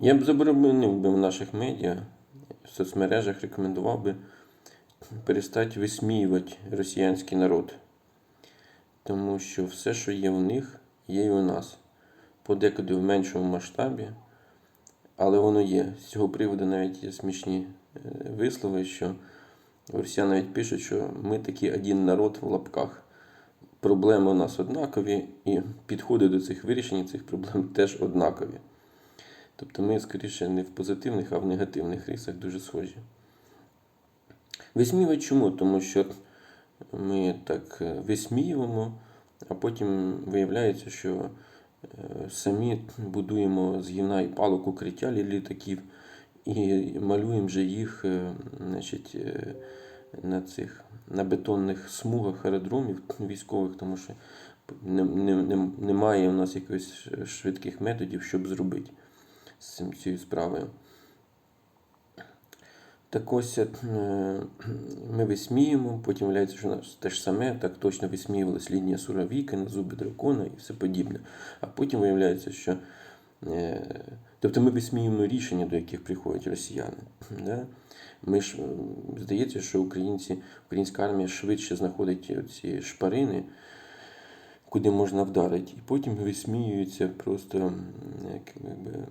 Я б заборонив би в наших медіа, в соцмережах рекомендував би перестати висміювати росіянський народ. Тому що все, що є в них, є і у нас. Подекуди в меншому масштабі, але воно є. З цього приводу навіть є смішні е, вислови, що росіяни навіть пишуть, що ми такий один народ в лапках. Проблеми у нас однакові, і підходи до цих вирішень цих проблем теж однакові. Тобто ми скоріше не в позитивних, а в негативних рисах дуже схожі. Висміювати чому? Тому що ми так е, висміюємо, а потім виявляється, що е, самі будуємо з гівна і палок укриття літаків і малюємо же їх е, значить, на цих на бетонних смугах аеродромів військових, тому що не, не, не, немає у нас якихось швидких методів, щоб зробити з цією справою. Так ось е, ми висміємо, потім виявляється, що нас те ж саме, так точно висміювалась лінія Суровіка на зуби дракона і все подібне. А потім виявляється, що е, тобто ми висміюємо рішення, до яких приходять росіяни. Да? Ми ж здається, що українці, українська армія швидше знаходить ці шпарини, куди можна вдарити, і потім висміюються просто як, якби,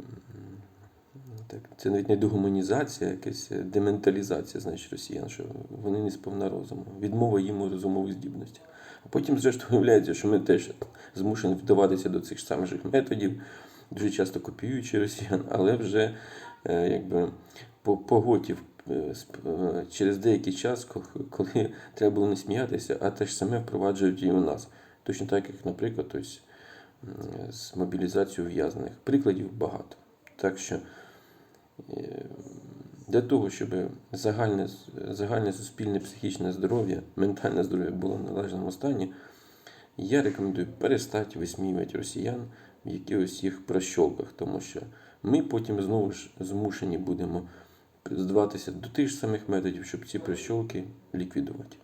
так, це навіть не дегуманізація, а якась дементалізація, значить, росіян, що вони не сповна розуму, відмова їм у розумових здібностях. А потім, зрештою, виявляється, що ми теж змушені вдаватися до цих самих методів, дуже часто копіюючи росіян, але вже е, якби по поготів е, е, через деякий час, коли треба було не сміятися, а те ж саме впроваджують і у нас. Точно так, як, наприклад, ось, з мобілізацією в'язнених. Прикладів багато. Так що е, для того, щоб загальне, загальне суспільне психічне здоров'я, ментальне здоров'я було в належному стані, я рекомендую перестати висміювати росіян в якихось їх прощолках, тому що ми потім знову ж змушені будемо здаватися до тих ж самих методів, щоб ці прощолки ліквідувати.